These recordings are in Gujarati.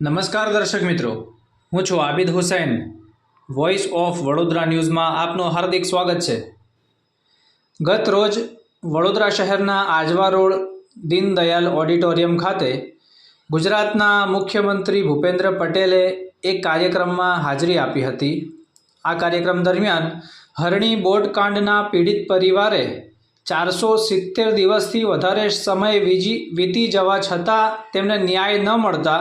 નમસ્કાર દર્શક મિત્રો, હું છું આબિદ હુસૈન. વોઇસ ઓફ વડોદરા ન્યૂઝમાં આપનું હાર્દિક સ્વાગત છે. ગત રોજ વડોદરા શહેરના આજવા રોડ દીનદયાલ ઓડિટોરિયમ ખાતે ગુજરાતના મુખ્યમંત્રી ભૂપેન્દ્ર પટેલે એક કાર્યક્રમમાં હાજરી આપી હતી. આ કાર્યક્રમ દરમિયાન હરણી બોટકાંડના પીડિત પરિવારે ચારસો સિત્તેર દિવસથી વધારે સમય વીજી, વીતી જવા છતાં તેમને ન્યાય ન મળતા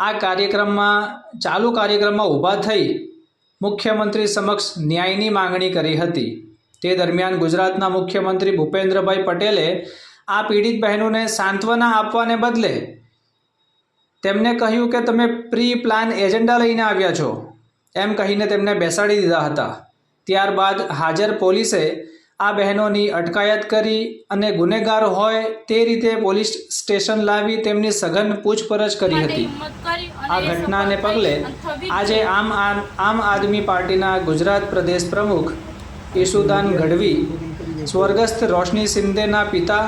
આ કાર્યક્રમમાં, ચાલુ કાર્યક્રમમાં ઊભા થઈ મુખ્યમંત્રી સમક્ષ ન્યાયની માંગણી કરી હતી. તે દરમિયાન ગુજરાતના મુખ્યમંત્રી ભૂપેન્દ્રભાઈ પટેલે આ પીડિત બહેનોને સાંત્વના આપવાને બદલે તેમને કહ્યું કે તમે પ્રી પ્લાન એજન્ડા લઈને આવ્યા છો. એમ કહીને તેમને બેસાડી દીધા હતા. ત્યારબાદ હાજર પોલીસે આ બહેનોની અટકાયત કરી અને ગુનેગાર હોય તે રીતે પોલીસ સ્ટેશન લાવી તેમની સઘન પૂછપરછ કરી હતી. આ ઘટનાને પગલે આજે આમ આમ આદમી પાર્ટીના ગુજરાત પ્રદેશ પ્રમુખ ઈશુદાન ગઢવી સ્વર્ગસ્થ રોશની શિંદેના પિતા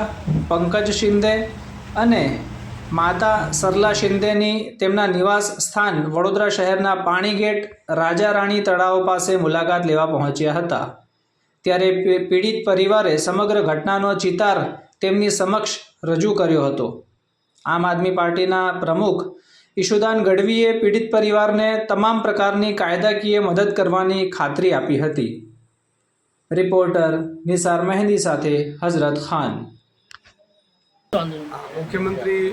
પંકજ શિંદે અને માતા સરલા શિંદેની તેમના નિવાસ સ્થાન વડોદરા શહેરના પાણીગેટ રાજા રાણી તળાવ પાસે મુલાકાત લેવા પહોંચ્યા હતા. ત્યારે પીડિત પરિવારે સમગ્ર ઘટનાનો ચિતાર તેમની સમક્ષ રજૂ કર્યો હતો. આમ આદમી પાર્ટીના પ્રમુખ ઈશુદાન ગઢવીએ પીડિત પરિવારને તમામ પ્રકારની કાયદાકીય મદદ કરવાની ખાતરી આપી હતી. રિપોર્ટર નિસાર મહેંદી સાથે હઝરત ખાન. મુખ્યમંત્રી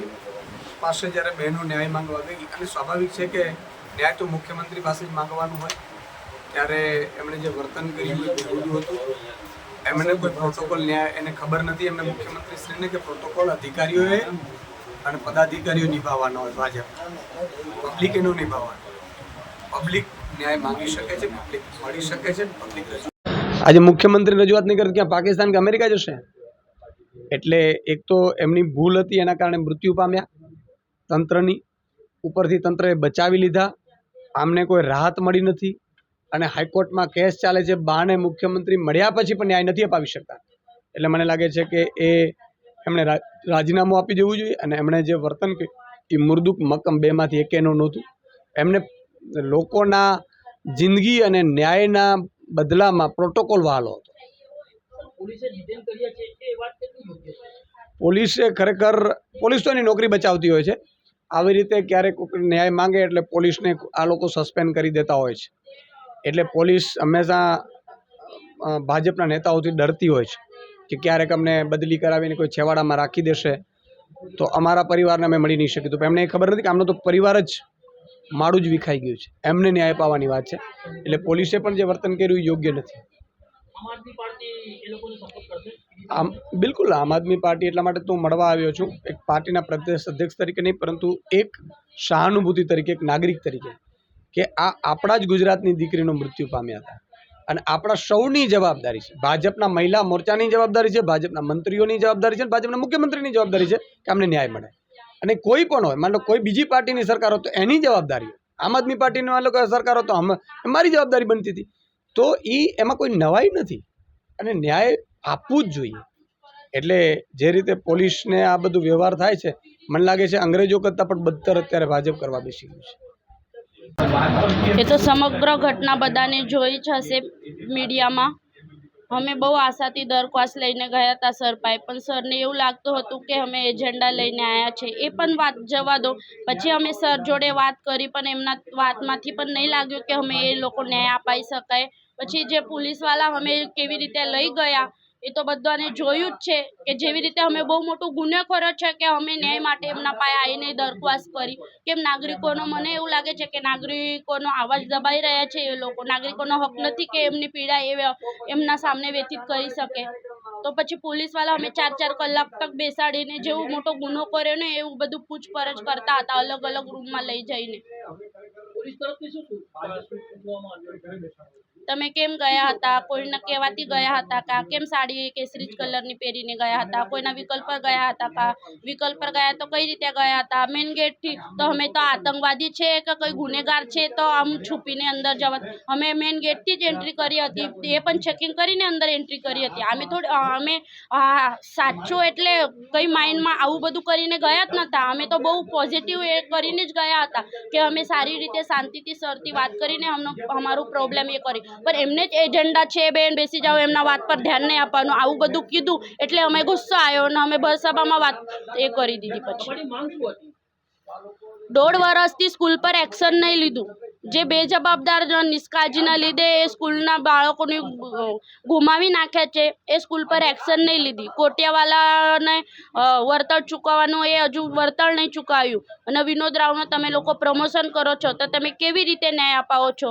પાસે જ્યારે બહેનો ન્યાય માંગવા ગઈ, અને સ્વાભાવિક છે કે ન્યાય તો મુખ્યમંત્રી પાસે જ માંગવાનું હોય ત્યારે એમણે જે વર્તન કર્યું એ બેહુદું હતું? એમણે કોઈ પ્રોટોકોલ ન્યાય, એને ખબર નથી એમને મુખ્યમંત્રીશ્રીને કે પ્રોટોકોલ અધિકારીઓએ અને પદાધિકારીઓ નિભાવવાનો હોય ભાજપ. પબ્લિક એનો નિભાવવાનો. પબ્લિક ન્યાય માંગી શકે છે પબ્લિક મળી શકે છે પબ્લિક આજે મુખ્યમંત્રી રજૂઆત નહીં કરે ક્યાં પાકિસ્તાન કે અમેરિકા જશે? એટલે એક તો એમની ભૂલ હતી, એના કારણે મૃત્યુ પામ્યા તંત્રની. ઉપરથી તંત્રએ બચાવી લીધા. આમને કોઈ રાહત મળી નથી. અને હાઈકોર્ટમાં કેસ ચાલે છે બાને મુખ્યમંત્રી મળ્યા પછી પણ ન્યાય નથી અપાવી શકતા. એટલે મને લાગે છે કે એ એમણે રાજીનામું આપી દેવું જોઈએ અને એમણે જે વર્તન કર્યું એ મુર્દુક મક્કમ બેમાંથી એકેનું નહોતું. એમને લોકોના જિંદગી અને ન્યાયના બદલામાં પ્રોટોકોલ વહાલો હતો. પોલીસે ખરેખર પોલીસ તો એની નોકરી બચાવતી હોય છે. આવી રીતે ક્યારેક ન્યાય માંગે એટલે પોલીસને આ લોકો સસ્પેન્ડ કરી દેતા હોય છે. એટલે પોલીસ હંમેશા ભાજપના નેતાઓથી ડરતી હોય છે કે ક્યારેક અમને બદલી કરાવીને કોઈ છેવાડામાં રાખી દેશે. તો અમારા પરિવારને અમે મળી નહીં શકીએ. તો એમને એ ખબર નથી કે આમનો તો પરિવાર જ માળું જ વિખાઈ ગયું છે. એમને ન્યાય પાવાની વાત છે. એટલે પોલીસે પણ જે વર્તન કર્યું એ યોગ્ય નથી. આમ બિલકુલ આમ આદમી પાર્ટી એટલા માટે તો હું મળવા આવ્યો છું. એક પાર્ટીના પ્રદેશ અધ્યક્ષ તરીકે નહીં પરંતુ એક સહાનુભૂતિ તરીકે એક નાગરિક તરીકે. કે આ આપણા જ ગુજરાતની દીકરીનું મૃત્યુ પામ્યા હતા. અને આપણા સૌની જવાબદારી છે. ભાજપના મહિલા મોરચાની જવાબદારી છે, ભાજપના મંત્રીઓની જવાબદારી છે અને ભાજપના મુખ્યમંત્રીની જવાબદારી છે કે અમને ન્યાય મળે. અને કોઈ પણ હોય, માનો કોઈ બીજી પાર્ટીની સરકાર હોય તો એની જવાબદારી આમ આદમી પાર્ટીની માનો કે સરકાર હોય તો મારી જવાબદારી બનતી હતી. તો એ એમાં કોઈ નવાઈ નથી. અને ન્યાય આપવું જ જોઈએ. એટલે જે રીતે પોલીસને આ બધું વ્યવહાર થાય છે, મને લાગે છે અંગ્રેજો કરતાં પણ બદતર અત્યારે ભાજપ કરવા બેસી ગયું છે. એ તો સમગ્ર ઘટના બધાને જોઈ જ હશે મીડિયામાં. અમે બહુ આશાથી દરખાસ્ત લઈને ગયા હતા સર પાસે પણ સરને એવું લાગતું હતું કે અમે એજન્ડા લઈને આવ્યા છે. એ પણ વાત જવા દો. પછી અમે સર જોડે વાત કરી, પણ એમના વાતમાંથી પણ નહીં લાગ્યું કે અમે એ લોકો ન્યાય અપાઈ શકાય. પછી જે પોલીસવાળા અમે કેવી રીતે લઈ ગયા એ તો બધાને જોયું જ છે કે જેવી રીતે અમે બહુ મોટું ગુનેખોર છે કે અમે ન્યાય માટે એમના પાસે આવીને દરખાસ્ત કરી. કેમ નાગરિકોનો, મને એવું લાગે છે કે નાગરિકોનો અવાજ દબાઈ રહ્યા છે એ લોકો. નાગરિકોનો હક નથી કે એમની પીડા એ એમના સામે વ્યતીત કરી શકે. તો પછી પોલીસવાળા અમે ચાર ચાર કલાક તક બેસાડીને જેવું મોટો ગુનો કર્યો ને એવું બધું પૂછપરછ કરતા હતા અલગ અલગ રૂમમાં લઈ જઈને. તમે કેમ ગયા હતા? કોઈને કહેવાથી ગયા હતા કા? કેમ સાડી કેસરી જ કલરની પહેરીને ગયા હતા? કોઈના વિકલ્પ પર ગયા હતા કા? વિકલ્પ પર ગયા તો કઈ રીતે ગયા હતા? મેઇન ગેટથી તો અમે તો આતંકવાદી છે કે કોઈ ગુનેગાર છે તો આમ છુપીને અંદર જવા અમે મેઇન ગેટથી જ એન્ટ્રી કરી હતી. એ પણ ચેકિંગ કરીને અંદર એન્ટ્રી કરી હતી. અમે થોડી અમે સાચું એટલે કઈ માઇન્ડમાં આવું બધું કરીને ગયા જ નહોતા અમે તો બહુ પોઝિટિવ એ કરીને જ ગયા હતા કે અમે સારી રીતે શાંતિથી, સરથી વાત કરીને અમનો, અમારું પ્રોબ્લેમ એ કરી. પણ એમને જ એજન્ડા છે બેન બેસી જાઓ એમના વાત પર ધ્યાન નહીં આપવાનું. આવું બધું કીધું એટલે અમે ગુસ્સો આવ્યો અને અમે ભરસભામાં વાત એ કરી દીધી પછી. દોઢ વર્ષથી સ્કૂલ પર એક્શન નહીં લીધું. જે બેજવાબદાર જવાબદાર નિષ્કાળજીના લીધે એ સ્કૂલના બાળકોને ગુમાવી નાખ્યા છે એ સ્કૂલ પર એક્શન નહીં લીધી. કોટિયાવાલાને વર્તળ વળતર ચૂકવવાનું એ હજુ વળતર નહીં ચૂકવ્યું અને વિનોદ રાવનું તમે લોકો પ્રમોશન કરો છો તો તમે કેવી રીતે ન્યાય અપાવો છો?